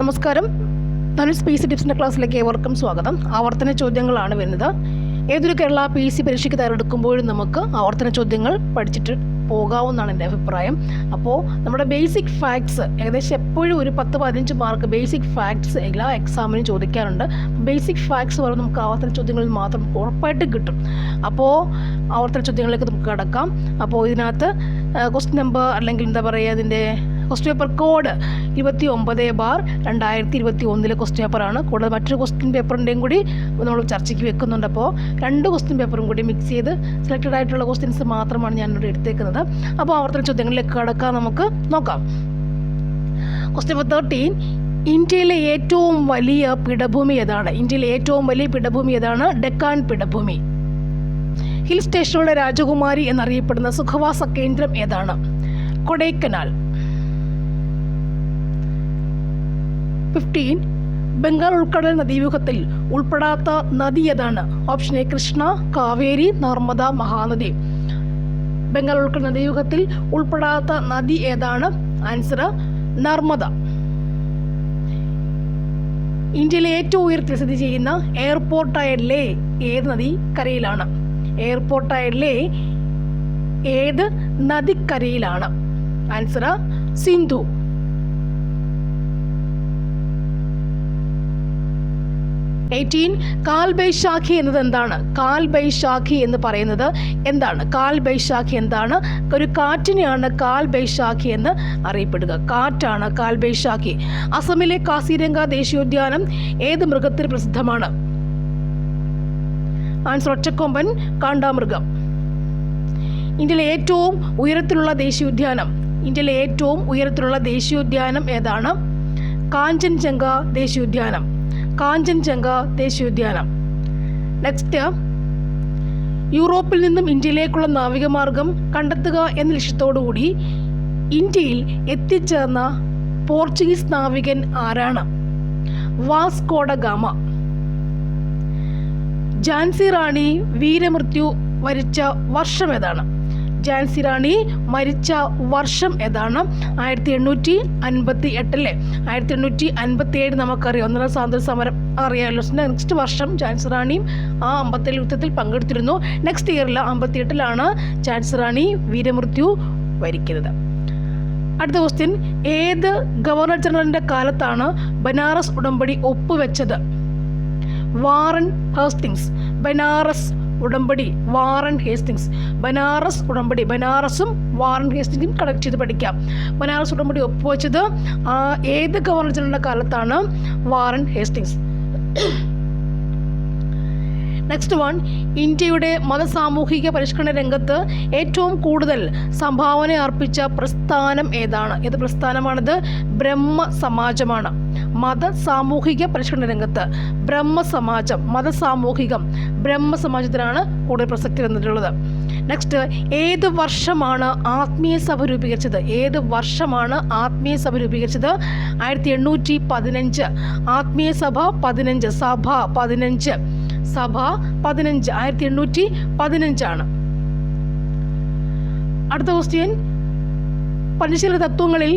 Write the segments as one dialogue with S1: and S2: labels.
S1: നമസ്കാരം. തനു സ്പേസ് ടിപ്സിന്റെ ക്ലാസ്സിലേക്ക് ഏവർക്കും സ്വാഗതം. ആവർത്തന ചോദ്യങ്ങളാണ് വരുന്നത്. ഏതൊരു കേരള പി സി പരീക്ഷയ്ക്ക് തയ്യാറെടുക്കുമ്പോഴും നമുക്ക് ആവർത്തന ചോദ്യങ്ങൾ പഠിച്ചിട്ട് പോകാവുന്നതാണ് എന്റെ അഭിപ്രായം. അപ്പോൾ നമ്മുടെ ബേസിക് ഫാക്ട്സ് ഏകദേശം എപ്പോഴും ഒരു പത്ത് പതിനഞ്ച് മാർക്ക് ബേസിക് ഫാക്ട്സ് എല്ലാ എക്സാമിനും ചോദിക്കാറുണ്ട്. ബേസിക് ഫാക്ട്സ് പറയുമ്പോൾ നമുക്ക് ആവർത്തന ചോദ്യങ്ങളിൽ മാത്രം ഉറപ്പായിട്ട് കിട്ടും. അപ്പോൾ ആവർത്തന ചോദ്യങ്ങളിലേക്ക് നമുക്ക് കടക്കാം. അപ്പോൾ ഇതിനകത്ത് ക്വസ്റ്റ്യൻ നമ്പർ അല്ലെങ്കിൽ എന്താ പറയുക അതിന്റെ ക്വസ്റ്റ്യൻ പേപ്പർ കോഡ് ഇരുപത്തി ഒമ്പത് ബാർ രണ്ടായിരത്തി ഇരുപത്തി ഒന്നിലെ ക്വസ്റ്റ്യൻ പേപ്പറാണ് കൂടാതെ മറ്റൊരു ക്വസ്റ്റ്യൻ പേപ്പറിന്റെയും കൂടി നമ്മൾ ചർച്ചയ്ക്ക് വെക്കുന്നുണ്ട്. അപ്പോൾ രണ്ട് ക്വസ്റ്റ്യൻ പേപ്പറും കൂടി മിക്സ് ചെയ്ത് സെലക്റ്റഡ് ആയിട്ടുള്ള ക്വസ്റ്റ്യൻസ് മാത്രമാണ് ഞാനിവിടെ എടുത്തേക്കുന്നത്. അപ്പോൾ ആവർത്തന ചോദ്യങ്ങളിലേക്ക് കടക്കാൻ നമുക്ക് നോക്കാം. ക്വസ്റ്റ്യൻ നമ്പർ തേർട്ടീൻ ഇന്ത്യയിലെ ഏറ്റവും വലിയ പിടഭൂമി ഏതാണ്? ഇന്ത്യയിലെ ഏറ്റവും വലിയ പിടഭൂമി ഏതാണ്? ഡെക്കാൻ പിടഭൂമി ഹിൽ സ്റ്റേഷനുകളുടെ രാജകുമാരി എന്നറിയപ്പെടുന്ന സുഖവാസ കേന്ദ്രം ഏതാണ്? കൊടൈക്കനാൽ. ഫിഫ്റ്റീൻ ബംഗാൾ ഉൾക്കടൽ നദീവ്യൂഹത്തിൽ ഉൾപ്പെടാത്ത നദി ഏതാണ്? Option A Krishna Kaveri Narmada Mahanadi. Bengal ഉൾക്കടൽ നദീവ്യൂഹത്തിൽ ഉൾപ്പെടാത്ത നദി ഏതാണ്? ആൻസർ നർമ്മദ. ഇന്ത്യയിലെ ഏറ്റവും ഉയരത്തിൽ സ്ഥിതി ചെയ്യുന്ന എയർപോർട്ടായ ലേ ഏത് നദി കരയിലാണ്? എയർപോർട്ടായ ലേ ഏത് നദിക്കരയിലാണ് ആൻസർ സിന്ധു. എയ്റ്റീൻ കാൽ ബൈശാഖി എന്നത് എന്താണ് കാൽ ബൈശാഖി എന്ന് പറയുന്നത് എന്താണ്? കാൽ ബൈശാഖി എന്താണ്? ഒരു കാറ്റിനെയാണ് കാൽ ബൈശാഖി എന്ന് അറിയപ്പെടുക. കാറ്റാണ് കാൽ ബൈശാഖി അസമിലെ കാസിരംഗ ദേശീയോദ്യാനം ഏത് മൃഗത്തിന് പ്രസിദ്ധമാണ്? ആൻസർ ഒറ്റക്കൊമ്പൻ കാണ്ടാമൃഗം. ഇന്ത്യയിലെ ഏറ്റവും ഉയരത്തിലുള്ള ദേശീയോദ്യാനം. ഇന്ത്യയിലെ ഏറ്റവും ഉയരത്തിലുള്ള ദേശീയോദ്യാനം ഏതാണ്? കാഞ്ചൻജംഗ ദേശീയോദ്യാനം. കാഞ്ചൻജംഗ ദേശീയോദ്യാനം. നെക്സ്റ്റ് യൂറോപ്പിൽ നിന്നും ഇന്ത്യയിലേക്കുള്ള നാവികമാർഗം കണ്ടെത്തുക എന്ന ലക്ഷ്യത്തോടുകൂടി ഇന്ത്യയിൽ എത്തിച്ചേർന്ന പോർച്ചുഗീസ് നാവികൻ ആരാണ്? Vasco da gamma. ജാൻസി റാണി വീരമൃത്യു വരിച്ച വർഷം ഏതാണ്? ഝാൻസി റാണി മരിച്ച വർഷം ഏതാണ്? ആയിരത്തി എണ്ണൂറ്റി അൻപത്തി എട്ടല്ലേ ആയിരത്തി എണ്ണൂറ്റി അൻപത്തി ഏഴ് നമുക്കറിയാം. ഒന്നാം സ്വാതന്ത്ര്യ സമരം അറിയാമല്ലോ നെക്സ്റ്റ് വർഷം ഝാൻസി റാണിയും ആ അമ്പത്തേഴ് യുദ്ധത്തിൽ പങ്കെടുത്തിരുന്നു. നെക്സ്റ്റ് ഇയറിൽ അമ്പത്തി എട്ടിലാണ് ഝാൻസി റാണി വീരമൃത്യു വരിക്കുന്നത്. അടുത്ത ക്വസ്റ്റ്യൻ ഏത് ഗവർണർ ജനറലിന്റെ കാലത്താണ് ബനാറസ് ഉടമ്പടി ഒപ്പുവെച്ചത്? വാറൻ ഹേസ്റ്റിങ്സ് ബനാറസ് ഉടമ്പടി വാറൻ ഹേസ്റ്റിങ്സ്. ബനാറസ് ഉടമ്പടി ബനാറസും വാറൻ ഹേസ്റ്റിങ്സും കണക്ട് ചെയ്ത് പഠിക്കാം. ബനാറസ് ഉടമ്പടി ഒപ്പുവെച്ചത് ഏത് ഗവർണർ ജനറലിന്റെ കാലത്താണ് വാറൻ ഹേസ്റ്റിങ്സ്? നെക്സ്റ്റ് വൺ ഇന്ത്യയുടെ മതസാമൂഹിക പരിഷ്കരണ രംഗത്ത് ഏറ്റവും കൂടുതൽ സംഭാവന അർപ്പിച്ച പ്രസ്ഥാനം ഏതാണ്? ഏത് പ്രസ്ഥാനമാണിത്? ബ്രഹ്മ സമാജമാണ് മത സാമൂഹിക പരിഷ്കരണ രംഗത്ത് ബ്രഹ്മസമാജം മതസാമൂഹികം ബ്രഹ്മസമാജത്തിനാണ് കൂടുതൽ പ്രസക്തി വന്നിട്ടുള്ളത് നെക്സ്റ്റ് ഏത് വർഷമാണ് ആത്മീയ സഭ രൂപീകരിച്ചത്? ഏത് വർഷമാണ് ആത്മീയ സഭ രൂപീകരിച്ചത്? ആയിരത്തി എണ്ണൂറ്റി പതിനഞ്ച്. ആത്മീയ സഭ പതിനഞ്ച് സഭ പതിനഞ്ച്. സഭ പതിനഞ്ച് ആയിരത്തി എണ്ണൂറ്റി പതിനഞ്ചാണ്. അടുത്ത ക്വസ്റ്റ്യൻ പഞ്ചശീല തത്വങ്ങളിൽ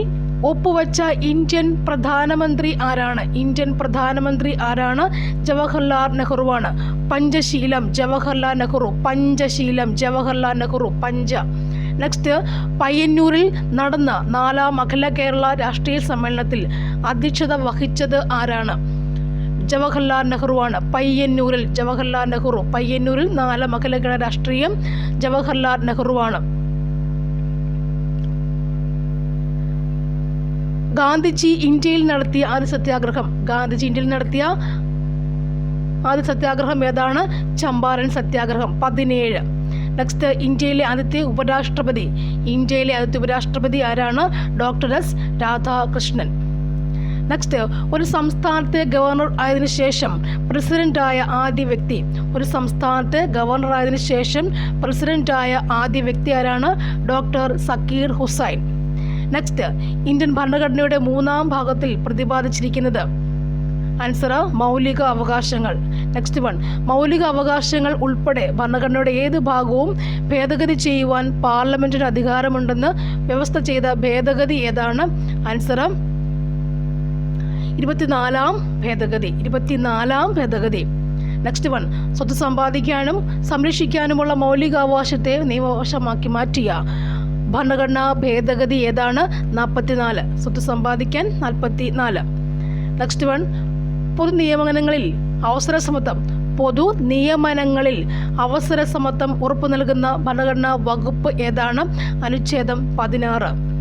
S1: ഒപ്പുവച്ച ഇന്ത്യൻ പ്രധാനമന്ത്രി ആരാണ്? ഇന്ത്യൻ പ്രധാനമന്ത്രി ആരാണ്? ജവഹർലാൽ നെഹ്റുവാണ്. പഞ്ചശീലം ജവഹർലാൽ നെഹ്റു പഞ്ചശീലം ജവഹർലാൽ നെഹ്റു പഞ്ച. നെക്സ്റ്റ് പയ്യന്നൂരിൽ നടന്ന നാലാം അഖില കേരള രാഷ്ട്രീയ സമ്മേളനത്തിൽ അധ്യക്ഷത വഹിച്ചത് ആരാണ്? ജവഹർലാൽ നെഹ്റുവാണ്. പയ്യന്നൂരിൽ ജവഹർലാൽ നെഹ്റു. പയ്യന്നൂരിൽ നാല അഖില രാഷ്ട്രീയം ജവഹർലാൽ നെഹ്റുവാണ്. ഗാന്ധിജി ഇന്ത്യയിൽ നടത്തിയ ആദ്യ സത്യാഗ്രഹം ഗാന്ധിജി ഇന്ത്യയിൽ നടത്തിയ ആദ്യ സത്യാഗ്രഹം ഏതാണ്? ചമ്പാരൻ സത്യാഗ്രഹം. പതിനേഴ്. നെക്സ്റ്റ് ഇന്ത്യയിലെ ആദ്യത്തെ ഉപരാഷ്ട്രപതി. ഇന്ത്യയിലെ ആദ്യത്തെ ഉപരാഷ്ട്രപതി ആരാണ്? Doctor S Radhakrishnan. നെക്സ്റ്റ് ഒരു സംസ്ഥാനത്തെ ഗവർണർ ആയതിനു ശേഷം പ്രസിഡന്റായ ആദ്യ വ്യക്തി. ഒരു സംസ്ഥാനത്തെ ഗവർണർ ആയതിനു ശേഷം പ്രസിഡന്റായ ആദ്യ വ്യക്തി ആരാണ്? Doctor Zakir Hussain. Next Indian ഭരണഘടനയുടെ മൂന്നാം ഭാഗത്തിൽ പ്രതിപാദിച്ചിരിക്കുന്നത് ആൻസർ മൗലിക അവകാശങ്ങൾ. നെക്സ്റ്റ് വൺ മൗലിക അവകാശങ്ങൾ ഉൾപ്പെടെ ഭരണഘടനയുടെ ഏത് ഭാഗവും ഭേദഗതി ചെയ്യുവാൻ പാർലമെന്റിന് അധികാരമുണ്ടെന്ന് വ്യവസ്ഥ ചെയ്ത ഭേദഗതി ഏതാണ്? ആൻസർ ഇരുപത്തിനാലാം ഭേദഗതി ഇരുപത്തിനാലാം ഭേദഗതി. നെക്സ്റ്റ് വൺ സ്വത്ത് സമ്പാദിക്കാനും സംരക്ഷിക്കാനുമുള്ള മൗലികാവകാശത്തെ നിയമവശമാക്കി മാറ്റിയ ഭരണഘടനാ ഭേദഗതി ഏതാണ്? നാൽപ്പത്തിനാല് സ്വത്ത് സമ്പാദിക്കാൻ നാൽപ്പത്തി നാല് നെക്സ്റ്റ് വൺ പൊതു നിയമനങ്ങളിൽ അവസര സമത്വം പൊതു നിയമനങ്ങളിൽ അവസര സമത്വം ഉറപ്പു നൽകുന്ന ഭരണഘടനാ വകുപ്പ് ഏതാണ്? അനുച്ഛേദം പതിനാറ്.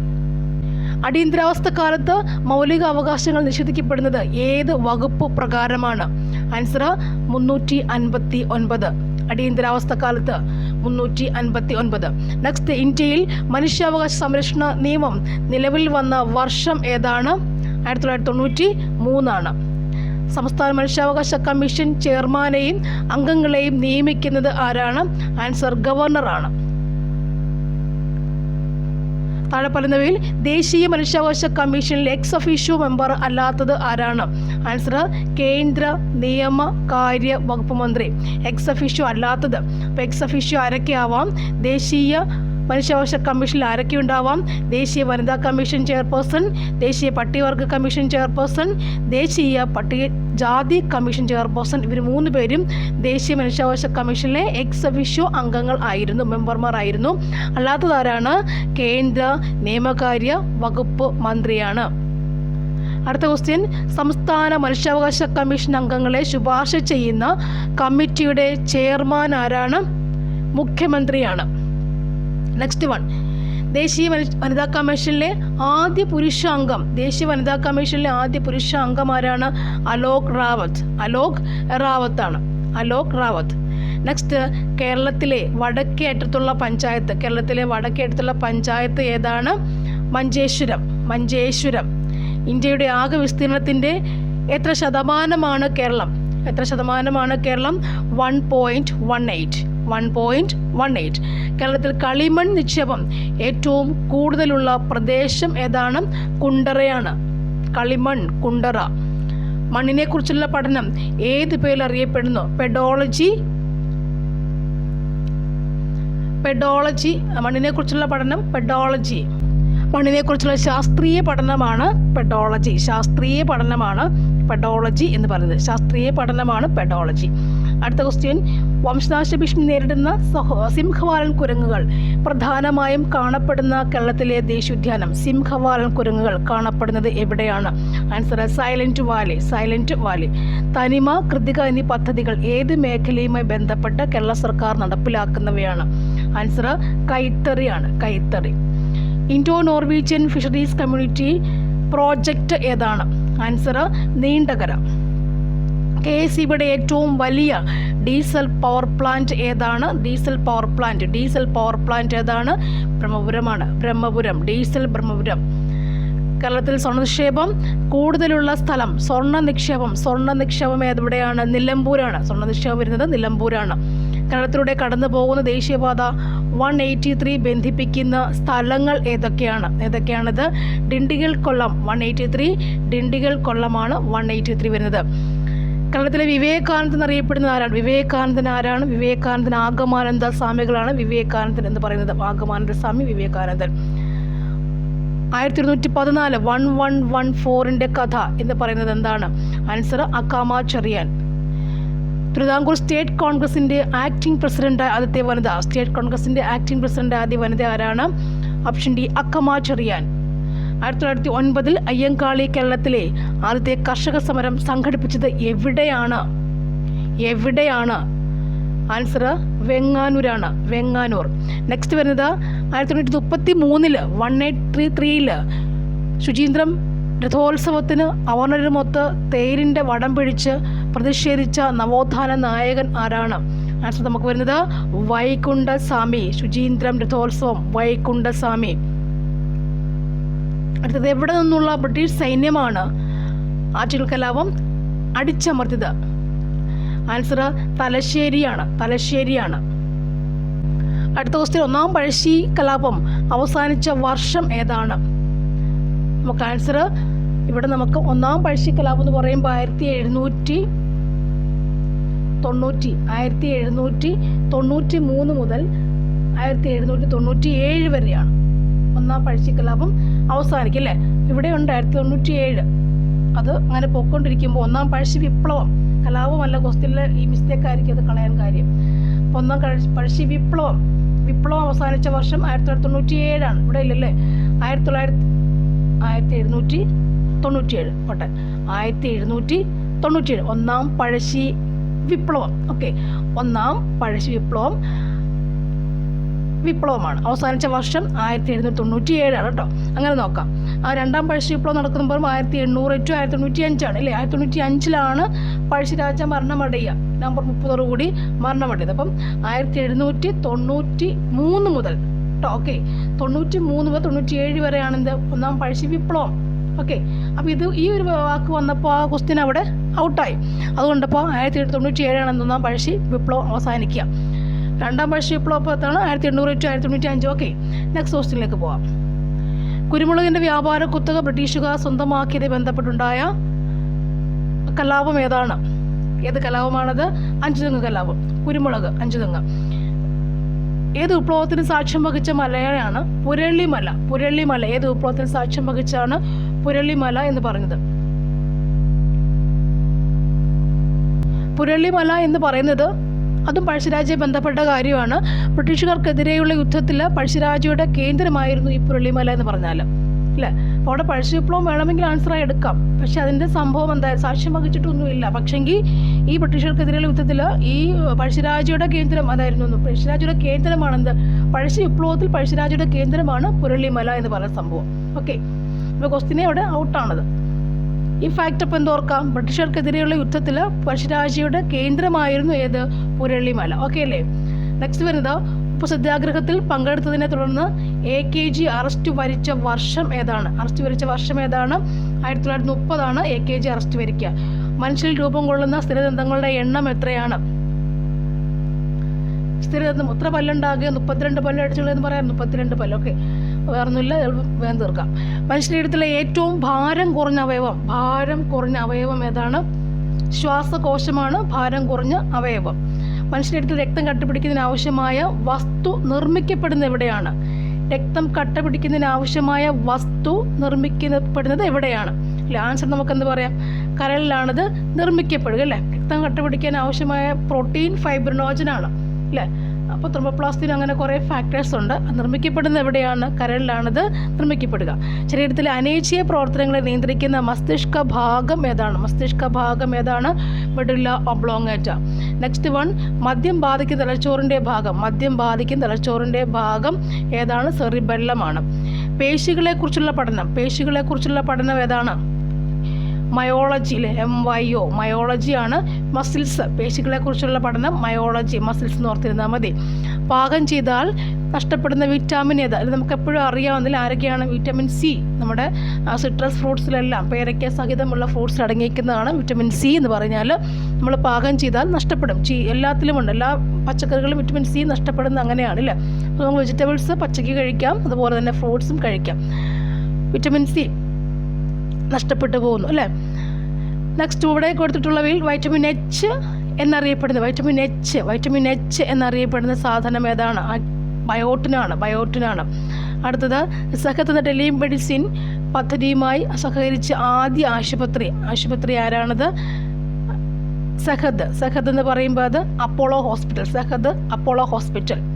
S1: അടിയന്തരാവസ്ഥ കാലത്ത് മൗലിക അവകാശങ്ങൾ നിഷേധിക്കപ്പെടുന്നത് ഏത് വകുപ്പ് പ്രകാരമാണ്? ആൻസർ മുന്നൂറ്റി അൻപത്തി ഒൻപത് അടിയന്തരാവസ്ഥ കാലത്ത് മുന്നൂറ്റി അൻപത്തി ഒൻപത് നെക്സ്റ്റ് ഇന്ത്യയിൽ മനുഷ്യാവകാശ സംരക്ഷണ നിയമം നിലവിൽ വന്ന വർഷം ഏതാണ്? ആയിരത്തി തൊള്ളായിരത്തി തൊണ്ണൂറ്റി മൂന്നാണ് സംസ്ഥാന മനുഷ്യാവകാശ കമ്മീഷൻ ചെയർമാനെയും അംഗങ്ങളെയും നിയമിക്കുന്നത് ആരാണ്? ആൻസർ ഗവർണറാണ്. താഴെ പറയുന്നവയിൽ ദേശീയ മനുഷ്യാവകാശ കമ്മീഷനിൽ എക്സ് ഒഫീഷ്യോ മെമ്പർ അല്ലാത്തത് ആരാണ്? ആൻസർ കേന്ദ്ര നിയമ കാര്യ വകുപ്പ് മന്ത്രി. എക്സ് ഒഫീഷ്യോ അല്ലാത്തത്. അപ്പോൾ എക്സ് ഒഫീഷ്യോ ആരൊക്കെ ആവാം ദേശീയ മനുഷ്യാവകാശ കമ്മീഷനിൽ ആരൊക്കെ ഉണ്ടാവാം? ദേശീയ വനിതാ കമ്മീഷൻ ചെയർപേഴ്സൺ ദേശീയ പട്ടികവർഗ കമ്മീഷൻ ചെയർപേഴ്സൺ ദേശീയ പട്ടിക ജാതി കമ്മീഷൻ ചെയർപേഴ്സൺ ഇവർ മൂന്ന് പേരും ദേശീയ മനുഷ്യാവകാശ കമ്മീഷനിലെ എക്സ് അഫീഷ്യോ അംഗങ്ങൾ ആയിരുന്നു മെമ്പർമാരായിരുന്നു അല്ലാത്തതാരാണ്? കേന്ദ്ര നിയമകാര്യ വകുപ്പ് മന്ത്രിയാണ്. അടുത്ത ക്വസ്റ്റ്യൻ സംസ്ഥാന മനുഷ്യാവകാശ കമ്മീഷൻ അംഗങ്ങളെ ശുപാർശ ചെയ്യുന്ന കമ്മിറ്റിയുടെ ചെയർമാൻ ആരാണ്? മുഖ്യമന്ത്രിയാണ്. നെക്സ്റ്റ് വൺ ദേശീയ വനി- വനിതാ കമ്മീഷനിലെ ആദ്യ പുരുഷ അംഗം ദേശീയ വനിതാ കമ്മീഷനിലെ ആദ്യ പുരുഷ അംഗം ആരാണ്? അലോക് റാവത്ത്. അലോക് റാവത്താണ്. അലോക് റാവത്ത്. നെക്സ്റ്റ് കേരളത്തിലെ വടക്കേ അറ്റത്തുള്ള പഞ്ചായത്ത്. കേരളത്തിലെ വടക്കേ അറ്റത്തുള്ള പഞ്ചായത്ത് ഏതാണ്? മഞ്ചേശ്വരം. മഞ്ചേശ്വരം. ഇന്ത്യയുടെ ആകെ വിസ്തീർണത്തിന്റെ എത്ര ശതമാനമാണ് കേരളം? എത്ര ശതമാനമാണ് Keralam? One point one eight one point one eight കേരളത്തിൽ കളിമൺ നിക്ഷേപം ഏറ്റവും കൂടുതലുള്ള പ്രദേശം ഏതാണ്? കുണ്ടറയാണ്. കളിമൺ കുണ്ടറ. മണ്ണിനെക്കുറിച്ചുള്ള പഠനം ഏത് പേരിൽ അറിയപ്പെടുന്നു? പെഡോളജി പെഡോളജി മണ്ണിനെക്കുറിച്ചുള്ള പഠനം പെഡോളജി മണ്ണിനെക്കുറിച്ചുള്ള ശാസ്ത്രീയ പഠനമാണ് പെഡോളജി ശാസ്ത്രീയ പഠനമാണ് പെഡോളജി എന്ന് പറയുന്നത്. ശാസ്ത്രീയ പഠനമാണ് പെഡോളജി അടുത്ത ക്വസ്റ്റ്യൻ വംശനാശ ഭീഷണി നേരിടുന്ന സഹോ സിംഹവാലൻ കുരങ്ങുകൾ. പ്രധാനമായും കാണപ്പെടുന്ന കേരളത്തിലെ ദേശീയോദ്യാനം സിംഹവാലൻ കുരങ്ങുകൾ കാണപ്പെടുന്നത് എവിടെയാണ്? Answer Silent Valley Silent Valley തനിമ കൃതിക എന്നീ പദ്ധതികൾ ഏത് മേഖലയുമായി ബന്ധപ്പെട്ട് കേരള സർക്കാർ നടപ്പിലാക്കുന്നവയാണ്? ആൻസർ കൈത്തറിയാണ് കൈത്തറി. Indo Norwegian fisheries community project ഏതാണ്? ആൻസർ നീണ്ടകര. കെ എസ് സിബിയുടെ ഏറ്റവും വലിയ ഡീസൽ പവർ പ്ലാന്റ് ഏതാണ്? Diesel power plant. Diesel power plant ഏതാണ്? ബ്രഹ്മപുരമാണ്. ബ്രഹ്മപുരം. ഡീസൽ ബ്രഹ്മപുരം. കേരളത്തിൽ സ്വർണ നിക്ഷേപം കൂടുതലുള്ള സ്ഥലം സ്വർണ നിക്ഷേപം സ്വർണ നിക്ഷേപം എവിടെയാണ് നിലമ്പൂരാണ്. സ്വർണ നിക്ഷേപം വരുന്നത് നിലമ്പൂരാണ്. കേരളത്തിലൂടെ കടന്നു പോകുന്ന ദേശീയപാത വൺ എയ്റ്റി ത്രീ ബന്ധിപ്പിക്കുന്ന സ്ഥലങ്ങൾ ഏതൊക്കെയാണ്? ഏതൊക്കെയാണിത്? Dindigul Kollam one eighty three Dindigul കൊല്ലമാണ് one eighty three വരുന്നത്. കേരളത്തിലെ വിവേകാനന്ദൻ എന്നറിയപ്പെടുന്ന ആരാണ്? വിവേകാനന്ദൻ ആരാണ്? വിവേകാനന്ദൻ ആഗമാനന്ദ സ്വാമികളാണ് വിവേകാനന്ദൻ എന്ന് പറയുന്നത്. ആഗമാനന്ദ സ്വാമി വിവേകാനന്ദൻ. ആയിരത്തി ഇരുന്നൂറ്റി പതിനാല് വൺ വൺ വൺ ഫോറിന്റെ കഥ എന്ന് പറയുന്നത് എന്താണ്? ആൻസർ അക്കാമ ചെറിയാൻ. തിരുവിതാംകൂർ സ്റ്റേറ്റ് കോൺഗ്രസിന്റെ ആക്ടിംഗ് പ്രസിഡന്റ് ആദ്യത്തെ വനിത. സ്റ്റേറ്റ് കോൺഗ്രസിന്റെ ആക്ടിംഗ് പ്രസിഡന്റ് ആദ്യ വനിത ആരാണ്? Option D Akkamma Cherian. ആയിരത്തി തൊള്ളായിരത്തി ഒൻപതിൽ അയ്യങ്കാളി കേരളത്തിലെ ആദ്യത്തെ കർഷക സമരം സംഘടിപ്പിച്ചത് എവിടെയാണ്? എവിടെയാണ്? ആൻസർ വെങ്ങാനൂരാണ്. വെങ്ങാനൂർ. നെക്സ്റ്റ് വരുന്നത് ആയിരത്തി തൊള്ളായിരത്തി മുപ്പത്തി മൂന്നിൽ വൺ എയ്റ്റ് ത്രീ ത്രീയിൽ ശുചീന്ദ്രം രഥോത്സവത്തിന് അവർണരുമൊത്ത് തേരിന്റെ വടം പിഴിച്ച് പ്രതിഷേധിച്ച നവോത്ഥാന നായകൻ ആരാണ്? ആൻസർ നമുക്ക് വരുന്നത് വൈകുണ്ഠസ്വാമി. ശുചീന്ദ്രം രഥോത്സവം വൈകുണ്ഠസ്വാമി. അടുത്തത് എവിടെ നിന്നുള്ള ബ്രിട്ടീഷ് സൈന്യമാണ്? ആറ്റുകൾ കലാപം അടിച്ചമർത്തിയത്. ആൻസർ തലശ്ശേരിയാണ് തലശ്ശേരിയാണ്. അടുത്ത ക്വസ്റ്റ്യൻ ഒന്നാം പഴശ്ശി കലാപം അവസാനിച്ച വർഷം ഏതാണ്? നമുക്ക് ആൻസർ ഇവിടെ നമുക്ക് ഒന്നാം പഴശ്ശി കലാപം എന്ന് പറയുമ്പോൾ ആയിരത്തി എഴുന്നൂറ്റി തൊണ്ണൂറ്റി ആയിരത്തി എഴുന്നൂറ്റി തൊണ്ണൂറ്റി മൂന്ന് മുതൽ ആയിരത്തി എഴുന്നൂറ്റി തൊണ്ണൂറ്റി ഏഴ് വരെയാണ്. ഒന്നാം പഴശ്ശി കലാപം അവസാനിക്കും അല്ലേ ഇവിടെ ഉണ്ട് ആയിരത്തി തൊണ്ണൂറ്റി ഏഴ് അത് അങ്ങനെ പൊയ്ക്കൊണ്ടിരിക്കുമ്പോൾ ഒന്നാം പഴശ്ശി വിപ്ലവം. കലാപമല്ല ക്വസ്റ്റ്യനിലെ ഈ മിസ്റ്റേക്ക് ആയിരിക്കും അത് കളയാൻ കാര്യം. ഒന്നാം കഴി- പഴശ്ശി വിപ്ലവം. വിപ്ലവം അവസാനിച്ച വർഷം ആയിരത്തി തൊള്ളായിരത്തി തൊണ്ണൂറ്റി ഏഴാണ് ഇവിടെ ഇല്ലല്ലേ? ആയിരത്തി തൊള്ളായിരത്തി ആയിരത്തി എഴുന്നൂറ്റി തൊണ്ണൂറ്റിയേഴ്. പോട്ടെ. ആയിരത്തി എഴുന്നൂറ്റി തൊണ്ണൂറ്റിയേഴ്. ഒന്നാം പഴശ്ശി വിപ്ലവം. ഓക്കെ. ഒന്നാം പഴശ്ശി വിപ്ലവം. വിപ്ലവമാണ്. അവസാനിച്ച വർഷം ആയിരത്തി എഴുന്നൂറ്റി തൊണ്ണൂറ്റി ഏഴാണ് കേട്ടോ. അങ്ങനെ നോക്കാം. ആ രണ്ടാം പഴശ്ശി വിപ്ലവം നടക്കുമ്പോൾ ആയിരത്തി എണ്ണൂറ് ടു ആയിരത്തി തൊണ്ണൂറ്റി അഞ്ചാണ് അല്ലേ? ആയിരത്തി തൊണ്ണൂറ്റി അഞ്ചിലാണ് പഴശ്ശിരാജ മരണമടയുക. നവംബർ മുപ്പതോടു കൂടി മരണമടയത് അപ്പം ആയിരത്തി എഴുന്നൂറ്റി തൊണ്ണൂറ്റി മൂന്ന് മുതൽ കേട്ടോ ഓക്കെ തൊണ്ണൂറ്റി മൂന്ന് മുതൽ തൊണ്ണൂറ്റി ഏഴ് വരെയാണ് എന്ത് ഒന്നാം പഴശ്ശി വിപ്ലവം. ഓക്കെ അപ്പോൾ ഇത് ഈ ഒരു വാക്ക് വന്നപ്പോൾ ആ ക്വസ്റ്റ്യൻ അവിടെ ഔട്ടായി അതുകൊണ്ടപ്പോൾ ആയിരത്തി തൊണ്ണൂറ്റി ഏഴാണ് ഒന്നാം പഴശ്ശി വിപ്ലവം അവസാനിക്കുക. രണ്ടാം പഴശ്ശി വിപ്ലവത്താണ് ആയിരത്തി എണ്ണൂറ് ടു ആയിരത്തി തൊണ്ണൂറ്റി അഞ്ച് ഓക്കെ നെക്സ്റ്റ് ക്വസ്റ്റിനിലേക്ക് പോവാം. കുരുമുളകിന്റെ വ്യാപാര കുത്തക ബ്രിട്ടീഷുകാർ സ്വന്തമാക്കിയത് ബന്ധപ്പെട്ടുണ്ടായ കലാപം ഏതാണ്? ഏത് കലാപമാണത്? അഞ്ചുതെങ്ങ് കലാപം. കുരുമുളക് അഞ്ചുതെങ്ങ്. ഏത് വിപ്ലവത്തിന് സാക്ഷ്യം വഹിച്ച മലയാണ് പുരളിമല പുരളിമല ഏത് വിപ്ലവത്തിന് സാക്ഷ്യം വഹിച്ചാണ് പുരളിമല എന്ന് പറഞ്ഞത്? പുരളിമല എന്ന് പറയുന്നത് അതും പഴശ്ശിരാജയെ ബന്ധപ്പെട്ട കാര്യമാണ്. ബ്രിട്ടീഷുകാർക്കെതിരെയുള്ള യുദ്ധത്തിൽ പഴശ്ശിരാജയുടെ കേന്ദ്രമായിരുന്നു ഈ പുരളിമല എന്ന് പറഞ്ഞാൽ. അല്ലേ? അപ്പോൾ അവിടെ പഴശ്ശി വിപ്ലവം വേണമെങ്കിൽ ആൻസറായി എടുക്കാം. പക്ഷെ അതിന്റെ സംഭവം എന്താ? സാക്ഷ്യം വഹിച്ചിട്ടൊന്നുമില്ല. പക്ഷെങ്കിൽ ഈ ബ്രിട്ടീഷുകാർക്കെതിരെയുള്ള യുദ്ധത്തിൽ ഈ പഴശ്ശിരാജയുടെ കേന്ദ്രം അതായിരുന്നു. പഴശ്ശിരാജയുടെ കേന്ദ്രമാണെന്ത്? പഴശ്ശി വിപ്ലവത്തിൽ പഴശ്ശിരാജയുടെ കേന്ദ്രമാണ് പുരളിമല എന്ന് പറയുന്ന സംഭവം. ഓക്കെ. അപ്പോൾ ക്വസ്റ്റിനെ അവിടെ ഔട്ടാണത് ഈ ഫാക്ട് അപ്പം എന്തോർക്കാം ബ്രിട്ടീഷുകാർക്കെതിരെയുള്ള യുദ്ധത്തിൽ പഴശ്ശിരാജയുടെ കേന്ദ്രമായിരുന്നു ഏത്? പുരളിമല ഓക്കെ അല്ലേ? നെക്സ്റ്റ് വരുന്നത് ഉപ്പു സത്യാഗ്രഹത്തിൽ പങ്കെടുത്തതിനെ തുടർന്ന് എ കെ ജി അറസ്റ്റ് വരിച്ച വർഷം ഏതാണ്? അറസ്റ്റ് വരിച്ച വർഷം ഏതാണ്? ആയിരത്തി തൊള്ളായിരത്തി മുപ്പതാണ് എ കെ ജി അറസ്റ്റ് വരിക്കുക. മനുഷ്യരിൽ രൂപം കൊള്ളുന്ന സ്ഥിരദന്തങ്ങളുടെ എണ്ണം എത്രയാണ്? സ്ഥിരദന്തം എത്ര പല്ലുണ്ടാകുക? മുപ്പത്തിരണ്ട് പല്ല് അടിച്ചുള്ളതെന്ന് പറയാം. മുപ്പത്തിരണ്ട് പല്ല്. ഓക്കെ വേറൊന്നുമില്ല. വേഗം തീർക്കാം. മനുഷ്യരീരത്തിലെ ഏറ്റവും ഭാരം കുറഞ്ഞ അവയവം. ഭാരം കുറഞ്ഞ അവയവം ഏതാണ്? ശ്വാസകോശമാണ് ഭാരം കുറഞ്ഞ അവയവം. മനുഷ്യരീരത്തിൽ രക്തം കട്ടുപിടിക്കുന്നതിന് ആവശ്യമായ വസ്തു നിർമ്മിക്കപ്പെടുന്നത് എവിടെയാണ്? രക്തം കട്ട പിടിക്കുന്നതിന് ആവശ്യമായ വസ്തു നിർമ്മിക്കപ്പെടുന്നത് എവിടെയാണ്? അല്ലെ ആൻസർ നമുക്ക് എന്ത് പറയാം? കരളിലാണത് നിർമ്മിക്കപ്പെടുക അല്ലേ? രക്തം കട്ടപിടിക്കാൻ ആവശ്യമായ പ്രോട്ടീൻ ഫൈബ്രിനോജനാണ് അല്ലേ? അപ്പോൾ ത്രിമോപ്ലാസ്റ്റിൻ അങ്ങനെ കുറേ ഫാക്ടേഴ്സ് ഉണ്ട്. നിർമ്മിക്കപ്പെടുന്ന എവിടെയാണ്? കരളിലാണത്. നിർമ്മിക്കപ്പെടുക. ശരീരത്തിലെ അനേച്ഛീയ പ്രവർത്തനങ്ങളെ നിയന്ത്രിക്കുന്ന മസ്തിഷ്ക ഭാഗം ഏതാണ്? മസ്തിഷ്ക ഭാഗം ഏതാണ്? മെഡുല്ല ഒബ്ലോങ്ങേറ്റ നെക്സ്റ്റ് വൺ മദ്യം ബാധിക്കുന്ന തലച്ചോറിന്റെ ഭാഗം. മദ്യം ബാധിക്കുന്ന തലച്ചോറിന്റെ ഭാഗം ഏതാണ്? സെറിബെല്ലമാണ്. പേശികളെക്കുറിച്ചുള്ള പഠനം. പേശികളെക്കുറിച്ചുള്ള പഠനം ഏതാണ്? മയോളജിയിലെ എം വൈ ഒ മയോളജിയാണ് മസിൽസ്. പേശികളെക്കുറിച്ചുള്ള പഠനം മയോളജി മസിൽസ് എന്ന് ഓർത്തിരുന്നാൽ മതി. പാകം ചെയ്താൽ നഷ്ടപ്പെടുന്ന വിറ്റാമിൻ ഏത്? അത് നമുക്ക് എപ്പോഴും അറിയാവുന്നതിൽ ആരൊക്കെയാണ്? വിറ്റാമിൻ സി നമ്മുടെ സിട്രസ് ഫ്രൂട്ട്സിലെല്ലാം പേരയ്ക്ക സഹിതമുള്ള ഫ്രൂട്ട്സ് അടങ്ങിയിരിക്കുന്നതാണ് വിറ്റാമിൻ സി എന്ന് പറഞ്ഞാൽ നമ്മൾ പാകം ചെയ്താൽ നഷ്ടപ്പെടും. ചീ എല്ലാത്തിലുമുണ്ട് എല്ലാ പച്ചക്കറികളും വിറ്റാമിൻ സി നഷ്ടപ്പെടുന്ന അങ്ങനെയാണ് അല്ലേ? അപ്പോൾ നമുക്ക് വെജിറ്റബിൾസ് പച്ചക്ക് കഴിക്കാം അതുപോലെ തന്നെ ഫ്രൂട്ട്സും കഴിക്കാം. വിറ്റമിൻ സി നഷ്ടപ്പെട്ടു പോകുന്നു അല്ലേ? നെക്സ്റ്റ് ഇവിടെ കൊടുത്തിട്ടുള്ളവയിൽ വൈറ്റമിൻ എച്ച് എന്നറിയപ്പെടുന്ന വൈറ്റമിൻ എച്ച് വൈറ്റമിൻ എച്ച് എന്നറിയപ്പെടുന്ന സാധനം ഏതാണ്? ബയോട്ടിനാണ് ബയോട്ടിനാണ് അടുത്തത് സഹത്ത് എന്ന ടെലിമെഡിസിൻ പദ്ധതിയുമായി സഹകരിച്ച് ആദ്യ ആശുപത്രി. ആശുപത്രി ആരാണത്? സഹദ്. സഹദ് എന്ന് പറയുമ്പോൾ അത് അപ്പോളോ ഹോസ്പിറ്റൽ. സഹദ് അപ്പോളോ ഹോസ്പിറ്റൽ.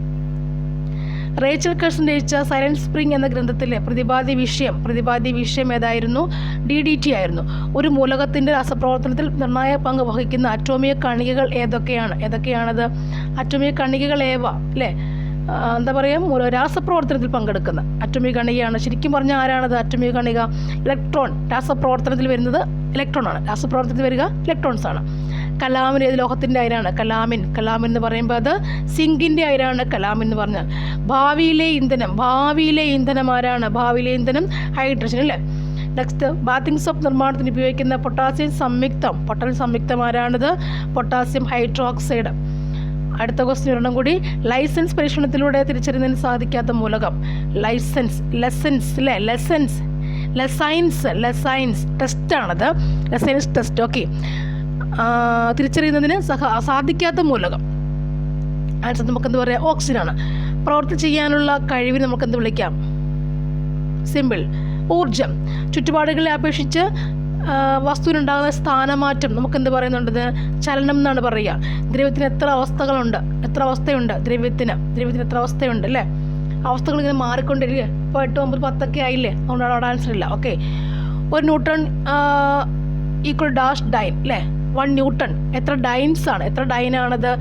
S1: റേച്ചൽ കഴ്സൺ രചിച്ച സൈലൻസ് സ്പ്രിംഗ് എന്ന ഗ്രന്ഥത്തിലെ പ്രതിപാദ്യ വിഷയം പ്രതിപാദ്യ വിഷയം ഏതായിരുന്നു? ഡി ഡി ടി ആയിരുന്നു. ഒരു മൂലകത്തിന്റെ രാസപ്രവർത്തനത്തിൽ നിർണായക പങ്ക് വഹിക്കുന്ന അറ്റോമിക കണികകൾ ഏതൊക്കെയാണ്? ഏതൊക്കെയാണത്? അറ്റോമിക കണികകൾ ഏവ? അല്ലേ എന്താ പറയുക രാസപ്രവർത്തനത്തിൽ പങ്കെടുക്കുന്ന അറ്റോമിക കണികയാണ്. ശരിക്കും പറഞ്ഞാൽ ആരാണത് അറ്റോമിക കണിക? ഇലക്ട്രോൺ. രാസപ്രവർത്തനത്തിൽ വരുന്നത് ഇലക്ട്രോൺ ആണ് രാസപ്രവർത്തനത്തിൽ വരിക ഇലക്ട്രോൺസ് ആണ് കലാമിൻ ഏത് ലോഹത്തിന്റെ അയരാണ്? കലാമിൻ. കലാമിൻ എന്ന് പറയുമ്പോൾ അത് സിങ്കിന്റെ അയരാണ് കലാമിൻ എന്ന് പറഞ്ഞാൽ. ഭാവിയിലെ ഇന്ധനം. ഭാവിയിലെ ഇന്ധനം ആരാണ്? ഭാവിയിലെ ഇന്ധനം ഹൈഡ്രജൻ അല്ലേ? നെക്സ്റ്റ് ബാത്തിങ് സോപ്പ് നിർമ്മാണത്തിന് ഉപയോഗിക്കുന്ന പൊട്ടാസ്യം സംയുക്തം. പൊട്ടൽ സംയുക്തം ആരാണിത്? പൊട്ടാസ്യം ഹൈഡ്രോക്സൈഡ് അടുത്ത ക്വസ്റ്റ്യൻ ഒരെണ്ണം കൂടി. ലൈസൻസ് പരീക്ഷണത്തിലൂടെ തിരിച്ചറിയുന്നതിന് സാധിക്കാത്ത മൂലകം. ലൈസൻസ് ലെസൻസ് അല്ലേ? ലെസൻസ് ലെസൈൻസ് ലെസൈൻസ് ടെസ്റ്റാണത് ലെസൈൻസ് ടെസ്റ്റ് ഓക്കെ തിരിച്ചറിയുന്നതിന് സഹ സാധിക്കാത്ത മൂലകം. ആൻസർ നമുക്ക് എന്ത് പറയാം ഓക്സിജനാണ് പ്രവർത്തി ചെയ്യാനുള്ള കഴിവിന് നമുക്കെന്ത് വിളിക്കാം? സിമ്പിൾ ഊർജം ചുറ്റുപാടുകളെ അപേക്ഷിച്ച് വസ്തുവിനുണ്ടാകുന്ന സ്ഥാനമാറ്റം നമുക്കെന്ത് പറയുന്നുണ്ടത് പറയുന്നുണ്ട് ചലനം എന്നാണ് പറയുക. ദ്രവ്യത്തിന് എത്ര അവസ്ഥകളുണ്ട്? എത്ര അവസ്ഥയുണ്ട്? ദ്രവ്യത്തിന്. ദ്രവ്യത്തിന് എത്ര അവസ്ഥയുണ്ട് അല്ലേ? അവസ്ഥകൾ ഇങ്ങനെ മാറിക്കൊണ്ടിരിക്കുക ഇപ്പോൾ എട്ട് ഒമ്പത് പത്തൊക്കെ ആയില്ലേ? അതുകൊണ്ടാണ് അവിടെ ആൻസർ ഇല്ല. ഓക്കെ ഒരു ന്യൂട്ടൺ ഈക്വൽ ഡാഷ് ഡൈൻ അല്ലേ വൺ ന്യൂട്ടൺ എത്ര ഡൈൻസ് ആണ്? എത്ര ഡൈനാണത്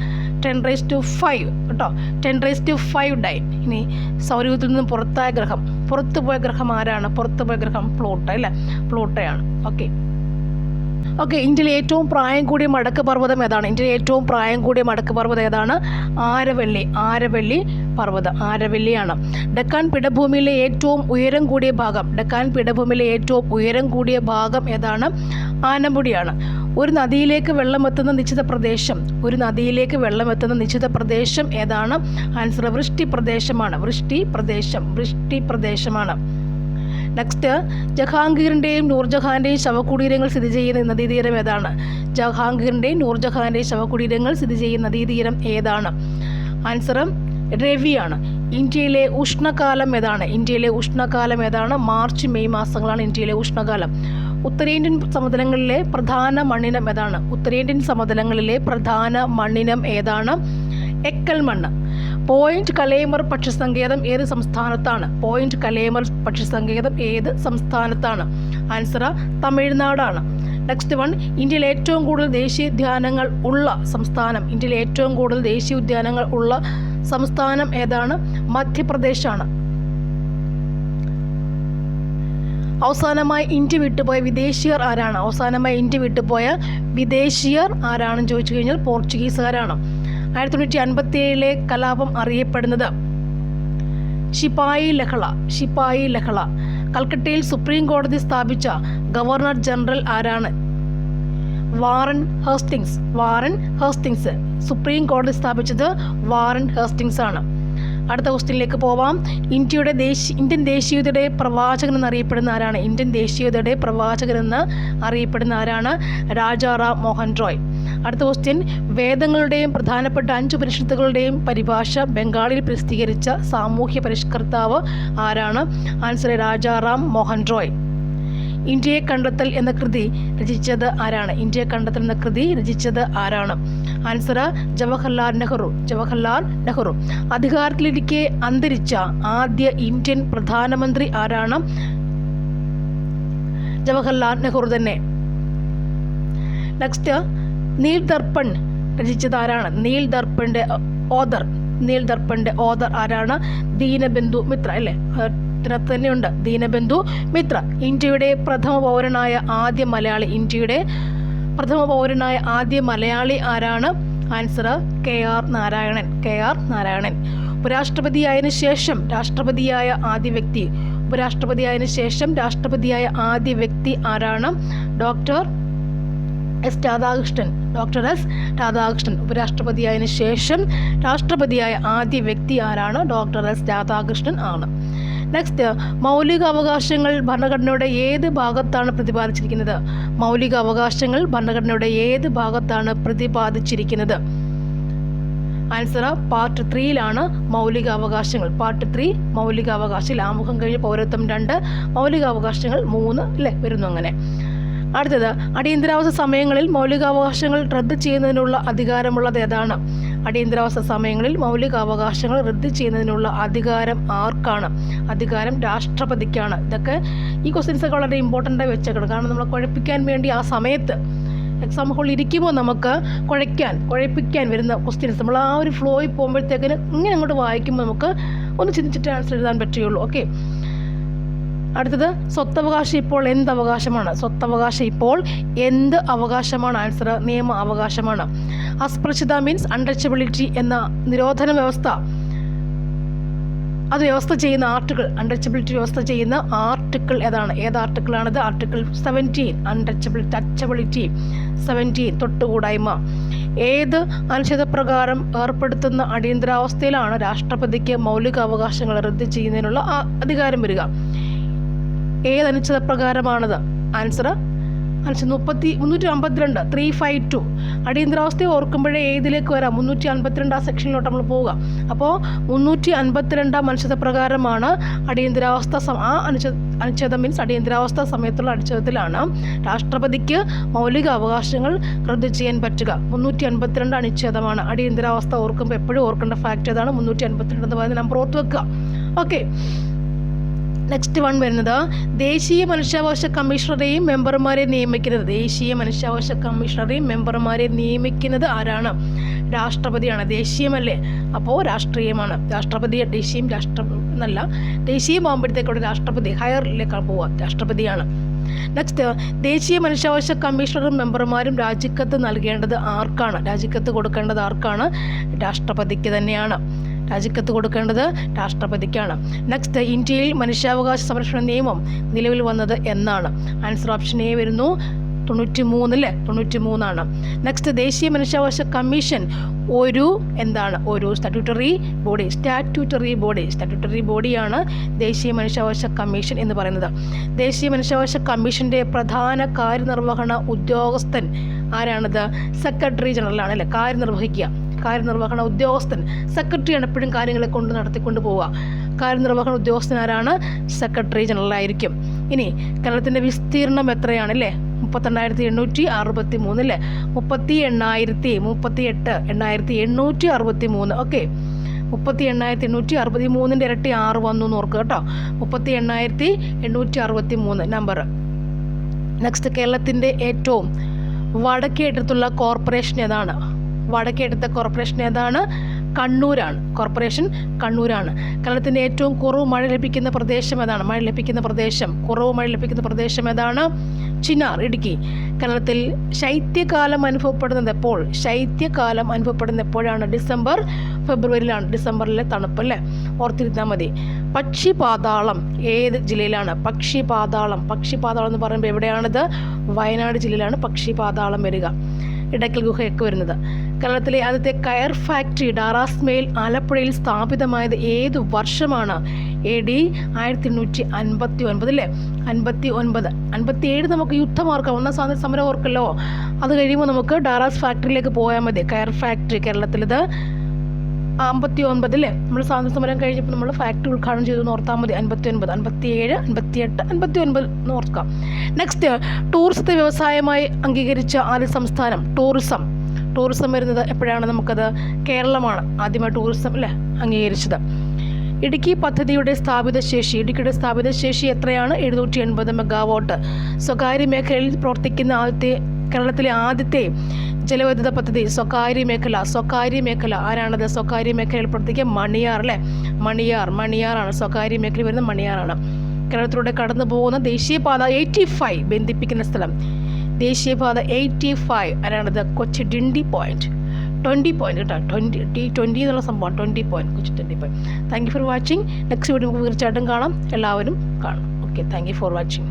S1: ടെൻ റേസ് ടു ഫൈവ് കേട്ടോ? Ten raise to five dyne ഇനി സൗരയൂഥത്തിൽ നിന്ന് പുറത്തായ ഗ്രഹം. പുറത്തു പോയ ഗ്രഹം ആരാണ്? പുറത്തു പോയ ഗ്രഹം പ്ലൂട്ടോ അല്ലേ? പ്ലൂട്ടോയാണ്. ഓക്കെ ഓക്കെ ഇന്ത്യയിലെ ഏറ്റവും പ്രായം കൂടിയ മടക്ക് പർവതം ഏതാണ്? ഇന്ത്യയിലെ ഏറ്റവും പ്രായം കൂടിയ മടക്ക് പർവതം ഏതാണ്? ആരവള്ളി. ആരവള്ളി പർവതം. ആരവല്ലിയാണ് ഡക്കാൻ പിടഭൂമിയിലെ ഏറ്റവും ഉയരം കൂടിയ ഭാഗം. ഡക്കാൻ പിടഭൂമിയിലെ ഏറ്റവും ഉയരം കൂടിയ ഭാഗം ഏതാണ്? ആനമുടിയാണ്. ഒരു നദിയിലേക്ക് വെള്ളമെത്തുന്ന നിശ്ചിത പ്രദേശം. ഒരു നദിയിലേക്ക് വെള്ളമെത്തുന്ന നിശ്ചിത പ്രദേശം ഏതാണ്? ആൻസർ വൃഷ്ടി പ്രദേശമാണ്. വൃഷ്ടി പ്രദേശം. വൃഷ്ടി പ്രദേശമാണ്. നെക്സ്റ്റ് ജഹാംഗീറിന്റെയും നൂർജഹാന്റെയും ശവകുടീരങ്ങൾ സ്ഥിതി ചെയ്യുന്ന നദീതീരം ഏതാണ്? ജഹാംഗീറിന്റെയും നൂർജഹാന്റെയും ശവകുടീരങ്ങൾ സ്ഥിതി ചെയ്യുന്ന നദീതീരം ഏതാണ്? ആൻസർ രവിയാണ് ഇന്ത്യയിലെ ഉഷ്ണകാലം ഏതാണ്? ഇന്ത്യയിലെ ഉഷ്ണകാലം ഏതാണ്? മാർച്ച് മെയ് മാസങ്ങളാണ് ഇന്ത്യയിലെ ഉഷ്ണകാലം. ഉത്തരേന്ത്യൻ സമതലങ്ങളിലെ പ്രധാന മണ്ണിനം ഏതാണ്? ഉത്തരേന്ത്യൻ സമതലങ്ങളിലെ പ്രധാന മണ്ണിനം ഏതാണ്? എക്കൽ മണ്ണ് പോയിന്റ് കലേമർ പക്ഷിസങ്കേതം ഏത് സംസ്ഥാനത്താണ്? പോയിന്റ് കലേമർ പക്ഷിസങ്കേതം ഏത് സംസ്ഥാനത്താണ്? ആൻസർ തമിഴ്നാടാണ്. നെക്സ്റ്റ് വൺ ഇന്ത്യയിൽ ഏറ്റവും കൂടുതൽ ദേശീയോദ്യാനങ്ങൾ ഉള്ള സംസ്ഥാനം. ഇന്ത്യയിൽ ഏറ്റവും കൂടുതൽ ദേശീയ ഉദ്യാനങ്ങൾ ഉള്ള സംസ്ഥാനം ഏതാണ്? മധ്യപ്രദേശാണ്. അവസാനമായി ഇന്ത്യ വിട്ടുപോയ വിദേശീയർ ആരാണ്? അവസാനമായി ഇന്ത്യ വിട്ടുപോയ വിദേശീയർ ആരാണെന്ന് ചോദിച്ചു കഴിഞ്ഞാൽ പോർച്ചുഗീസുകാരാണ്. ആയിരത്തി തൊള്ളായിരത്തി അൻപത്തി ഏഴിലെ കലാപം അറിയപ്പെടുന്നത് ഷിപ്പായി ലഹള ഷിപ്പായി ലഹള. കൽക്കട്ടയിൽ സുപ്രീം കോടതി സ്ഥാപിച്ച ഗവർണർ ജനറൽ ആരാണ്? Warren Hastings Warren Hastings. Supreme കോടതി സ്ഥാപിച്ചത് വാറൻ ഹേസ്റ്റിങ്സ് ആണ്. അടുത്ത ക്വസ്റ്റ്യനിലേക്ക് പോവാം. ഇന്ത്യയുടെ ദേശീയ ഇന്ത്യൻ ദേശീയതയുടെ പ്രവാചകൻ എന്നറിയപ്പെടുന്ന ആരാണ്? ഇന്ത്യൻ ദേശീയതയുടെ പ്രവാചകൻ എന്ന് അറിയപ്പെടുന്ന ആരാണ്? രാജാറാം മോഹൻ റോയ്. അടുത്ത ക്വസ്റ്റ്യൻ വേദങ്ങളുടെയും പ്രധാനപ്പെട്ട അഞ്ച് പരിഷത്തുകളുടെയും പരിഭാഷ ബംഗാളിൽ പ്രസിദ്ധീകരിച്ച സാമൂഹ്യ പരിഷ്കർത്താവ് ആരാണ്? ആൻസർ രാജാറാം മോഹൻ റോയ്. ഇന്ത്യയെ കണ്ടെത്തൽ എന്ന കൃതി രചിച്ചത് ആരാണ്? ഇന്ത്യയെ കണ്ടെത്തൽ എന്ന കൃതി രചിച്ചത് ആരാണ്? ആൻസർ ജവഹർലാൽ നെഹ്റു ജവഹർലാൽ നെഹ്റു. അധികാരത്തിലിരിക്കെ അന്തരിച്ച ആദ്യ ഇന്ത്യൻ പ്രധാനമന്ത്രി ആരാണ്? ജവഹർലാൽ നെഹ്റു തന്നെ. നെക്സ്റ്റ് നീൽ ദർപ്പൺ രചിച്ചത് ആരാണ് നീൽ ദർപ്പന്റെ ഓദർ നീൽ ദർപ്പന്റെ ഓദർ ആരാണ്? ദീനബന്ധു മിത്ര അല്ലേ? തന്നെയുണ്ട്. ദീനബന്ധു മിത്ര. ഇന്ത്യയുടെ പ്രഥമ പൗരനായ ആദ്യ മലയാളി ഇന്ത്യയുടെ പ്രഥമ പൗരനായ ആദ്യ മലയാളി ആരാണ്? Answer K R Narayanan. K R Narayanan. ഉപരാഷ്ട്രപതിയായതിനു ശേഷം രാഷ്ട്രപതിയായ ആദ്യ വ്യക്തി. ഉപരാഷ്ട്രപതിയായതിനു ശേഷം രാഷ്ട്രപതിയായ ആദ്യ വ്യക്തി ആരാണ്? Doctor S Radhakrishnan doctor S Radhakrishnan ഉപരാഷ്ട്രപതിയായതിനു ശേഷം രാഷ്ട്രപതിയായ ആദ്യ വ്യക്തി ആരാണ് ഡോക്ടർ എസ് രാധാകൃഷ്ണൻ ആണ്. നെക്സ്റ്റ് മൗലിക അവകാശങ്ങൾ ഭരണഘടനയുടെ ഏത് ഭാഗത്താണ് പ്രതിപാദിച്ചിരിക്കുന്നത്? മൗലിക അവകാശങ്ങൾ ഭരണഘടനയുടെ ഏത് ഭാഗത്താണ് പ്രതിപാദിച്ചിരിക്കുന്നത്? ആൻസർ പാർട്ട് ത്രീയിലാണ് മൗലിക അവകാശങ്ങൾ പാർട്ട് ത്രീ മൗലിക അവകാശം ആമുഖം കഴിഞ്ഞ് പൗരത്വം രണ്ട് മൗലിക അവകാശങ്ങൾ മൂന്ന് അല്ലേ വരുന്നു അങ്ങനെ. അടുത്തത് അടിയന്തരാവസ്ഥ സമയങ്ങളിൽ മൗലികാവകാശങ്ങൾ റദ്ദ് ചെയ്യുന്നതിനുള്ള അധികാരമുള്ളത് ഏതാണ്? അടിയന്തരാവസ്ഥ സമയങ്ങളിൽ മൗലികാവകാശങ്ങൾ റദ്ദ് ചെയ്യുന്നതിനുള്ള അധികാരം ആർക്കാണ്? അധികാരം രാഷ്ട്രപതിക്കാണ്. ഇതൊക്കെ ഈ ക്വസ്റ്റ്യൻസ് ഒക്കെ വളരെ ഇമ്പോർട്ടന്റ് ആയി വെച്ചേക്കണം. കാരണം നമ്മളെ കുഴപ്പിക്കാൻ വേണ്ടി ആ സമയത്ത് എക്സാം ഹോളിൽ ഇരിക്കുമ്പോൾ നമുക്ക് കുഴയ്ക്കാൻ കുഴപ്പിക്കാൻ വരുന്ന ക്വസ്റ്റ്യൻസ് നമ്മൾ ആ ഒരു ഫ്ലോയിൽ പോകുമ്പോഴത്തേക്കിന് ഇങ്ങനെ അങ്ങോട്ട് വായിക്കുമ്പോൾ നമുക്ക് ഒന്ന് ചിന്തിച്ചിട്ട് ആൻസർ എഴുതാൻ പറ്റുകയുള്ളൂ. ഓക്കെ അടുത്തത് സ്വത്തവകാശം ഇപ്പോൾ എന്ത് അവകാശമാണ്? സ്വത്തവകാശം ഇപ്പോൾ എന്ത് അവകാശമാണ്? ആൻസർ നിയമ അവകാശമാണ്. അസ്പൃശ്യത മീൻസ് അൺടച്ചബിലിറ്റി എന്ന നിരോധന വ്യവസ്ഥ. അത് വ്യവസ്ഥ ചെയ്യുന്ന ആർട്ടിക്കിൾ അൺടച്ചബിലിറ്റി വ്യവസ്ഥ ചെയ്യുന്ന ആർട്ടിക്കിൾ ഏതാണ്? ഏത് ആർട്ടിക്കിളാണിത് article seventeen untouchable touchability seventeen തൊട്ടുകൂടായ്മ. ഏത് അനുച്ഛേദപ്രകാരം ഏർപ്പെടുത്തുന്ന അടിയന്തരാവസ്ഥയിലാണ് രാഷ്ട്രപതിക്ക് മൗലിക അവകാശങ്ങൾ റദ്ദ് ചെയ്യുന്നതിനുള്ള അധികാരം വരിക? ഏത് അനുച്ഛേദ പ്രകാരമാണത് ആൻസർ അനുച്ഛേദം മുപ്പത്തി മുന്നൂറ്റി അമ്പത്തിരണ്ട് ത്രീ ഫൈവ് ടു അടിയന്തരാവസ്ഥയെ ഓർക്കുമ്പോഴേ ഏതിലേക്ക് വരാം? മുന്നൂറ്റി അൻപത്തിരണ്ട് ആ സെക്ഷനിലോട്ട് നമ്മൾ പോവുക. അപ്പോൾ മുന്നൂറ്റി അൻപത്തിരണ്ടാം അനുച്ഛേദ പ്രകാരമാണ് അടിയന്തരാവസ്ഥ ആ അനുച്ഛേദ അനുച്ഛേദം മീൻസ് അടിയന്തരാവസ്ഥ സമയത്തുള്ള അനുച്ഛേദത്തിലാണ് രാഷ്ട്രപതിക്ക് മൗലിക അവകാശങ്ങൾ റദ്ദു ചെയ്യാൻ പറ്റുക. മുന്നൂറ്റി അൻപത്തിരണ്ട് അനുച്ഛേദമാണ് അടിയന്തരാവസ്ഥ ഓർക്കുമ്പോൾ എപ്പോഴും ഓർക്കേണ്ട ഫാക്റ്റ് ഏതാണ്? മുന്നൂറ്റി അൻപത്തിരണ്ട് എന്ന് പറയുന്ന നമ്പർ ഓർത്ത് വെക്കുക. ഓക്കെ നെക്സ്റ്റ് വൺ വരുന്നത് ദേശീയ മനുഷ്യാവകാശ കമ്മീഷണറെയും മെമ്പർമാരെ നിയമിക്കുന്നത്. ദേശീയ മനുഷ്യാവകാശ കമ്മീഷണറെയും മെമ്പർമാരെ നിയമിക്കുന്നത് ആരാണ്? രാഷ്ട്രപതിയാണ്. ദേശീയമല്ലേ? അപ്പോൾ രാഷ്ട്രീയമാണ്. രാഷ്ട്രപതി ദേശീയം രാഷ്ട്ര എന്നല്ല ദേശീയമാകുമ്പോഴത്തേക്കൂടെ രാഷ്ട്രപതി ഹയറിലേക്ക് പോവുക. രാഷ്ട്രപതിയാണ്. നെക്സ്റ്റ് ദേശീയ മനുഷ്യാവകാശ കമ്മീഷണറും മെമ്പർമാരും രാജിക്കത്ത് നൽകേണ്ടത് ആർക്കാണ്? രാജിക്കത്ത് കൊടുക്കേണ്ടത് ആർക്കാണ്? രാഷ്ട്രപതിക്ക് തന്നെയാണ്. രാജിക്കത്ത് കൊടുക്കേണ്ടത് രാഷ്ട്രപതിക്കാണ്. നെക്സ്റ്റ് ഇന്ത്യയിൽ മനുഷ്യാവകാശ സംരക്ഷണ നിയമം നിലവിൽ വന്നത് എന്നാണ്. ആൻസർ ഓപ്ഷൻ എ വരുന്നു. തൊണ്ണൂറ്റി മൂന്നില്ലേ തൊണ്ണൂറ്റി മൂന്നാണ് നെക്സ്റ്റ് ദേശീയ മനുഷ്യാവകാശ കമ്മീഷൻ ഒരു എന്താണ്? ഒരു statutory body statutory body statutory ബോഡിയാണ് ദേശീയ മനുഷ്യാവകാശ കമ്മീഷൻ എന്ന് പറയുന്നത്. ദേശീയ മനുഷ്യാവകാശ കമ്മീഷന്റെ പ്രധാന കാര്യനിർവഹണ ഉദ്യോഗസ്ഥൻ ആരാണത്? സെക്രട്ടറി ജനറലാണ് അല്ലേ? കാര്യനിർവഹിക്കുക. കാര്യനിർവഹണ ഉദ്യോഗസ്ഥൻ. സെക്രട്ടറിയാണ് എപ്പോഴും കാര്യങ്ങളെ കൊണ്ട് നടത്തിക്കൊണ്ട് പോവുക. കാര്യനിർവഹണ ഉദ്യോഗസ്ഥനാരാണ് സെക്രട്ടറി ജനറൽ ആയിരിക്കും. ഇനി കേരളത്തിന്റെ വിസ്തീർണം എത്രയാണ് അല്ലേ മുപ്പത്തെണ്ണായിരത്തി എണ്ണൂറ്റി അറുപത്തി മൂന്ന് അല്ലേ മുപ്പത്തി എണ്ണായിരത്തി മുപ്പത്തി എട്ട് എണ്ണായിരത്തി എണ്ണൂറ്റി അറുപത്തി മൂന്ന് ഓക്കെ. മുപ്പത്തി എണ്ണായിരത്തി എണ്ണൂറ്റി അറുപത്തി മൂന്നിന്റെ ഇരട്ടി ആറ് വന്നു എന്ന് ഓർക്കുക കേട്ടോ. മുപ്പത്തി എണ്ണായിരത്തി എണ്ണൂറ്റി അറുപത്തി മൂന്ന് നമ്പർ നെക്സ്റ്റ് കേരളത്തിന്റെ ഏറ്റവും വടക്കേറ്റത്തുള്ള കോർപ്പറേഷൻ ഏതാണ്? വടക്കേറ്റത്തെ കോർപ്പറേഷൻ ഏതാണ്? കണ്ണൂരാണ്. കോർപ്പറേഷൻ കണ്ണൂരാണ്. കേരളത്തിന്റെ ഏറ്റവും കുറവ് മഴ ലഭിക്കുന്ന പ്രദേശം ഏതാണ്? മഴ ലഭിക്കുന്ന പ്രദേശം. കുറവ് മഴ ലഭിക്കുന്ന പ്രദേശം ഏതാണ്? ചിനാർ ഇടുക്കി. കേരളത്തിൽ ശൈത്യകാലം അനുഭവപ്പെടുന്നത് എപ്പോൾ? ശൈത്യകാലം അനുഭവപ്പെടുന്നത് എപ്പോഴാണ്? ഡിസംബർ ഫെബ്രുവരിയിലാണ്. ഡിസംബറിലെ തണുപ്പ് അല്ലേ? ഓർത്തിരുന്നാൽ മതി. പക്ഷിപാതാളം ഏത് ജില്ലയിലാണ്? പക്ഷിപാതാളം. പക്ഷിപാതാളം എന്ന് പറയുമ്പോൾ എവിടെയാണിത്? വയനാട് ജില്ലയിലാണ് പക്ഷിപാതാളം വരിക. ഇടയ്ക്കൽ ഗുഹയൊക്കെ വരുന്നത്. കേരളത്തിലെ ആദ്യത്തെ കയർ ഫാക്ടറി ഡാറാസ്മേൽ ആലപ്പുഴയിൽ സ്ഥാപിതമായത് ഏത് വർഷമാണ്? എ ഡി ആയിരത്തി എണ്ണൂറ്റി അൻപത്തി ഒൻപത് അല്ലേ അൻപത്തി ഒൻപത് അൻപത്തി ഏഴ് നമുക്ക് യുദ്ധമാർക്കാം ഒന്നാം സ്വാതന്ത്ര്യ സമരം ഓർക്കല്ലോ. അത് കഴിയുമ്പോൾ നമുക്ക് ഡാറാസ് ഫാക്ടറിയിലേക്ക് പോയാൽ മതി. കയർ ഫാക്ടറി കേരളത്തിലിത് അമ്പത്തി ഒൻപത് അല്ലേ നമ്മൾ സ്വാതന്ത്ര്യ സമരം കഴിഞ്ഞപ്പോൾ നമ്മൾ ഫാക്ടറി ഉദ്ഘാടനം ചെയ്തു എന്ന് ഓർത്താൽ മതി. അൻപത്തി ഒൻപത് അൻപത്തി ഏഴ് അൻപത്തി എട്ട് അൻപത്തി ഒൻപത് എന്ന് ഓർക്കാം. നെക്സ്റ്റ് ടൂറിസത്തെ വ്യവസായമായി അംഗീകരിച്ച ആദ്യ സംസ്ഥാനം ടൂറിസം ടൂറിസം വരുന്നത് എപ്പോഴാണ്? നമുക്കത് കേരളമാണ് ആദ്യമായി ടൂറിസം അല്ലേ അംഗീകരിച്ചത്. ഇടുക്കി പദ്ധതിയുടെ സ്ഥാപിത ശേഷി. ഇടുക്കിയുടെ സ്ഥാപിത ശേഷി എത്രയാണ്? എഴുന്നൂറ്റി എൺപത് മെഗാവോട്ട് സ്വകാര്യ മേഖലയിൽ പ്രവർത്തിക്കുന്ന ആദ്യത്തെ കേരളത്തിലെ ആദ്യത്തെ ജലവൈദ്യുത പദ്ധതി സ്വകാര്യ മേഖല സ്വകാര്യ മേഖല. ആരാണത്? സ്വകാര്യ മേഖലയിൽ പ്രവർത്തിക്കുക മണിയാർ അല്ലേ? മണിയാർ മണിയാറാണ്. സ്വകാര്യ മേഖലയിൽ വരുന്ന മണിയാറാണ്. കേരളത്തിലൂടെ കടന്നു പോകുന്ന ദേശീയപാത എയ്റ്റി ഫൈവ് ബന്ധിപ്പിക്കുന്ന സ്ഥലം. ദേശീയപാത എയ്റ്റി ഫൈവ് ആരാണത്? കൊച്ചി ഡിണ്ടി പോയിന്റ് ട്വന്റി പോയിന്റ് കേട്ടോ. ട്വന്റി ടി ട്വന്റി എന്നുള്ള സംഭവം. Twenty point Kochi twenty point thank you for watching next video നമുക്ക് തീർച്ചയായിട്ടും കാണാം. എല്ലാവരും കാണാം okay thank you for watching